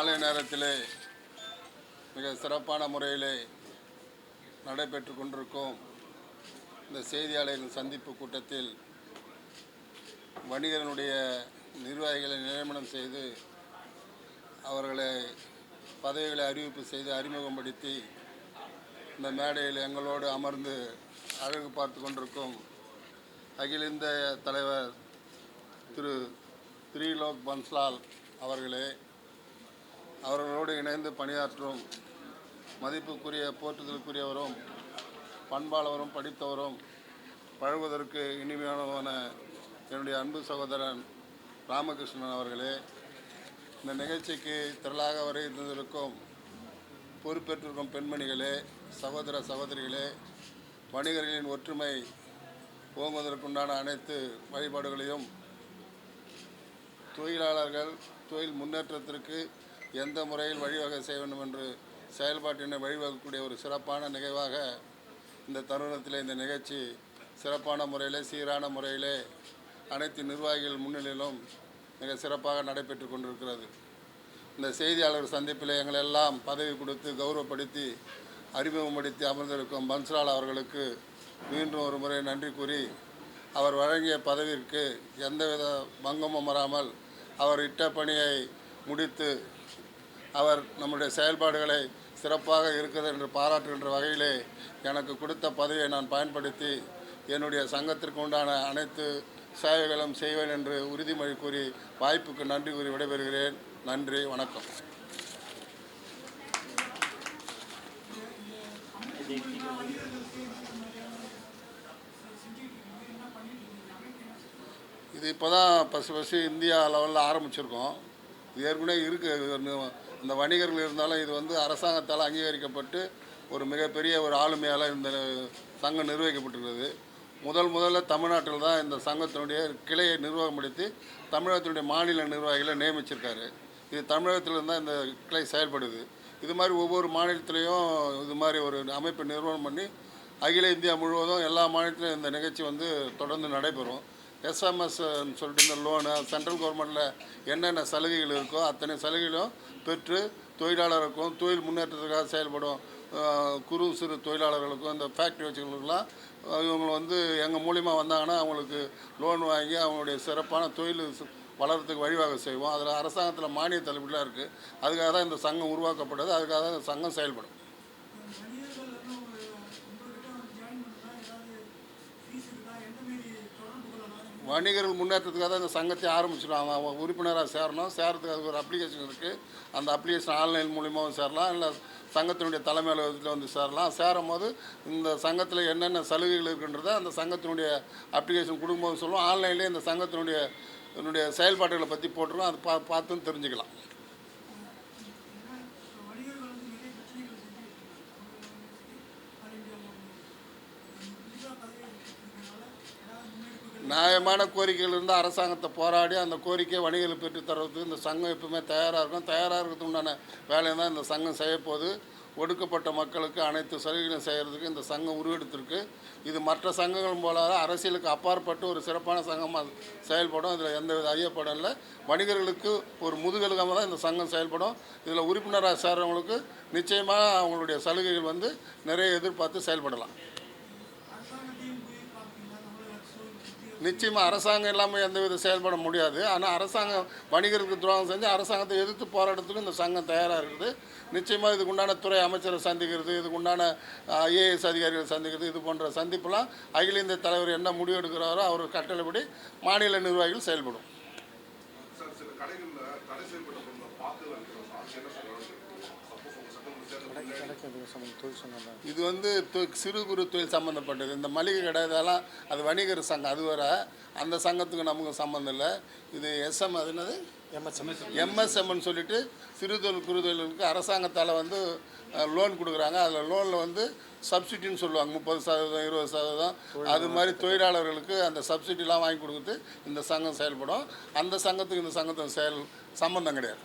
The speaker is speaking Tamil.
மாலை நேரத்திலே மிக சிறப்பான முறையிலே நடைபெற்று கொண்டிருக்கும் இந்த செய்தியாளர்கள் சந்திப்பு கூட்டத்தில் வணிகனுடைய நிர்வாகிகளை நியமனம் செய்து அவர்களை பதவிகளை அறிவிப்பு செய்து அறிமுகப்படுத்தி இந்த மேடையில் எங்களோடு அமர்ந்து அழகு பார்த்து கொண்டிருக்கும் அகில இந்திய தலைவர் திரு திரிலோக் பன்ஸ்லால் அவர்களே அவர்களோடு இணைந்து பணியாற்றும் மதிப்புக்குரிய போற்றுதலுக்குரியவரும் பண்பாளவரும் படித்தவரும் பழகுவதற்கு இனிமையானவன என்னுடைய அன்பு சகோதரன் ராமகிருஷ்ணன் அவர்களே இந்த நிகழ்ச்சிக்கு திரளாக வருகின்றிருக்கும் பொறுப்பேற்றிருக்கும் பெண்மணிகளே சகோதர சகோதரிகளே வணிகர்களின் ஒற்றுமை ஓங்குவதற்குண்டான அனைத்து வழிபாடுகளையும் தொழிலாளர்கள் தொழில் முன்னேற்றத்திற்கு எந்த முறையில் வழிவகை செய்ய வேண்டும் என்று செயல்பாட்டினை வழிவகுக்கக்கூடிய ஒரு சிறப்பான நிகழ்வாக இந்த தருணத்தில் இந்த நிகழ்ச்சி சிறப்பான முறையிலே சீரான முறையிலே அனைத்து நிர்வாகிகள் முன்னிலையிலும் மிக சிறப்பாக நடைபெற்று கொண்டிருக்கிறது. இந்த செய்தியாளர் சந்திப்பில் எங்களை எல்லாம் பதவி கொடுத்து கௌரவப்படுத்தி அறிமுகப்படுத்தி அமர்ந்திருக்கும் பன்ஸ்லால் அவர்களுக்கு மீண்டும் ஒரு முறை நன்றி கூறி அவர் வழங்கிய பதவிக்கு எந்தவித பங்கமும் வராமல் அவர் இட்ட பணியை முடித்து அவர் நம்முடைய செயல்பாடுகளை சிறப்பாக இருக்குது என்று பாராட்டுகின்ற வகையிலே எனக்கு கொடுத்த பதவியை நான் பயன்படுத்தி என்னுடைய சங்கத்திற்கு உண்டான அனைத்து சேவைகளும் செய்வேன் என்று உறுதிமொழி கூறி வாய்ப்புக்கு நன்றி கூறி விடைபெறுகிறேன். நன்றி வணக்கம். இது இப்போ தான் பசு பசு இந்தியா லெவலில் ஆரம்பிச்சிருக்கோம். இது ஏற்கனவே இருக்குது இந்த வணிகர்கள் இருந்தாலும் இது வந்து அரசாங்கத்தால் அங்கீகரிக்கப்பட்டு ஒரு மிகப்பெரிய ஒரு ஆளுமையால் இந்த சங்கம் நிர்வகிக்கப்பட்டுள்ளது முதல் முதல்ல தமிழ்நாட்டில் தான் இந்த சங்கத்தினுடைய கிளையை நிர்வாகப்படுத்தி தமிழகத்தினுடைய மாநில நிர்வாகிகளை நியமிச்சிருக்காரு. இது தமிழகத்தில் தான் இந்த கிளை செயல்படுது. இது மாதிரி ஒவ்வொரு மாநிலத்திலையும் இது மாதிரி ஒரு அமைப்பை நிறுவனம் பண்ணி அகில இந்தியா முழுவதும் எல்லா மாநிலத்திலும் இந்த நிகழ்ச்சி வந்து தொடர்ந்து நடைபெறும். எஸ்எம்எஸ்ன்னு சொல்லிட்டு இந்த லோனு சென்ட்ரல் கவர்மெண்ட்டில் என்னென்ன சலுகைகள் இருக்கோ அத்தனை சலுகைகளும் பெற்று தொழிலாளருக்கும் தொழில் முன்னேற்றத்துக்காக செயல்படும் குறு சிறு தொழிலாளர்களுக்கும் இந்த ஃபேக்ட்ரி வச்சுகளுக்கெல்லாம் இவங்க வந்து எங்கள் மூலிமா வந்தாங்கன்னா அவங்களுக்கு லோன் வாங்கி அவங்களுடைய சிறப்பான தொழில் வளர்கிறதுக்கு வழிவகை செய்வோம். அதில் அரசாங்கத்தில் மானிய தள்ளுபடிலாம் இருக்குது அதுக்காக தான் இந்த சங்கம் உருவாக்கப்பட்டது. அதுக்காக தான் இந்த சங்கம் செயல்படும். வணிகர்கள் முன்னேற்றத்துக்காக தான் இந்த சங்கத்தை ஆரம்பிச்சிடும் அவன் உறுப்பினராக சேரணும். சேரத்துக்கு அதுக்கு ஒரு அப்ளிகேஷன் இருக்குது அந்த அப்ளிகேஷன் ஆன்லைன் மூலியமாகவும் சேரலாம். இல்லை சங்கத்தினுடைய தலைமை அலுவலகத்தில் வந்து சேரலாம். சேரும் போது இந்த சங்கத்தில் என்னென்ன சலுகைகள் இருக்குன்றதை அந்த சங்கத்தினுடைய அப்ளிகேஷன் கொடுக்கும்போது சொல்லுவோம் ஆன்லைன்லேயே இந்த சங்கத்தினுடைய என்னுடைய செயல்பாடுகளை பற்றி போட்டுருவோம் அதை பா பார்த்தும் தெரிஞ்சுக்கலாம். நியாயமான கோரிக்கைகள் இருந்தால் அரசாங்கத்தை போராடி அந்த கோரிக்கையை வணிகர்கள் பெற்று தர்றதுக்கு இந்த சங்கம் எப்பவுமே தயாராக இருக்கும் தயாராக இருக்கிறதுக்கு உண்டான வேலையை தான் இந்த சங்கம் செய்யப்போகுது ஒடுக்கப்பட்ட மக்களுக்கு அனைத்து சலுகைகளும் செய்கிறதுக்கு இந்த சங்கம் உருவெடுத்திருக்கு. இது மற்ற சங்கங்கள் போல அரசியலுக்கு அப்பாற்பட்டு ஒரு சிறப்பான சங்கமாக செயல்படும். இதில் எந்தவித ஐயப்படம் இல்லை. வணிகர்களுக்கு ஒரு முதுகெலுகமாக தான் இந்த சங்கம் செயல்படும். இதில் உறுப்பினராக சேர்றவங்களுக்கு நிச்சயமாக அவங்களுடைய சலுகைகள் வந்து நிறைய எதிர்பார்த்து செயல்படலாம். நிச்சயமாக அரசாங்கம் இல்லாமல் எந்தவித செயல்பட முடியாது. ஆனால் அரசாங்கம் வணிகருக்கு துரோகம் செஞ்சு அரசாங்கத்தை எதிர்த்து போராட்டத்துக்கு இந்த சங்கம் தயாராக இருக்குது. நிச்சயமாக இதுக்கு உண்டான துறை அமைச்சரை சந்திக்கிறது இதுக்கு உண்டான ஐஏஎஸ் அதிகாரிகளை சந்திக்கிறது இது போன்ற சந்திப்பெல்லாம் அகில இந்திய தலைவர் என்ன முடிவு எடுக்கிறாரோ அவர் கட்டளைப்படி மாநில நிர்வாகிகள் செயல்படும். இது வந்து தொ- சிறு குறு தொழில் சம்மந்தப்பட்டது இந்த மளிகை கடை இதெல்லாம் அது வணிகர் சங்கம் அது வர அந்த சங்கத்துக்கு நமக்கு சம்மந்தம் இல்லை. இது எஸ்எம் அது என்னது? எம்எஸ்எம்னு சொல்லிட்டு சிறு தொழில் குறு தொழிலுக்கு அரசாங்கத்தால் வந்து லோன் கொடுக்குறாங்க. அதில் லோனில் வந்து சப்சிடின்னு சொல்லுவாங்க. முப்பது சதவீதம் இருபது சதவீதம். அது மாதிரி தொழிலாளர்களுக்கு அந்த சப்சிடிலாம் வாங்கி கொடுக்குறது இந்த சங்கம் செயல்படும். அந்த சங்கத்துக்கு இந்த சங்கத்துக்கு செயல் சம்மந்தம் கிடையாது.